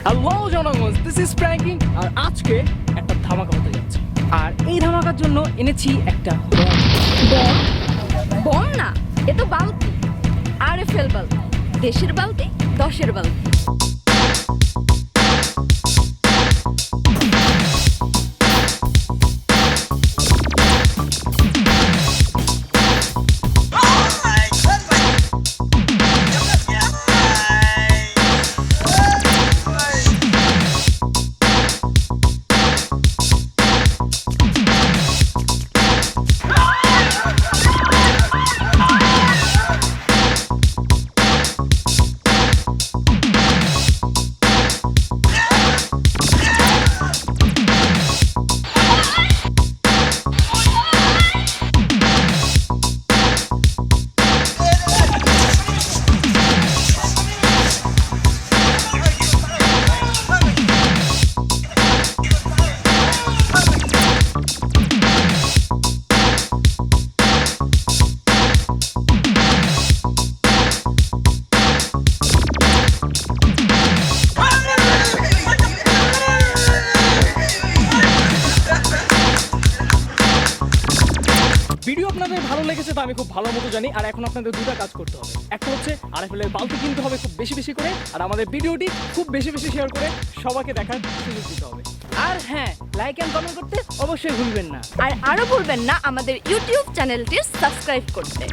Hello জনগণ this is pranking আর আজকে একটা ধামাকা হতে যাচ্ছে। আর এই ধামাকার জন্য এনেছি একটা বম বম না এ তো বালতি। আর এফ এল বালতি দেশের বালতি দশের বালতি। আপনাদের ভালো লেগেছে তো আমি খুব ভালো মতো জানি। আর এখন আপনাদের দুটো কাজ করতে হবে। একটা হচ্ছে আর এর বালতি কিনতে হবে খুব বেশি বেশি করে, আর আমাদের ভিডিওটি খুব বেশি বেশি শেয়ার করে সবাইকে দেখার সুযোগ দিতে হবে। আর হ্যাঁ লাইক এন্ড কমেন্ট করতে অবশ্যই ভুলবেন না। আর আরও ভুলবেন না, আমাদের ইউটিউব চ্যানেলটি সাবস্ক্রাইব করতে.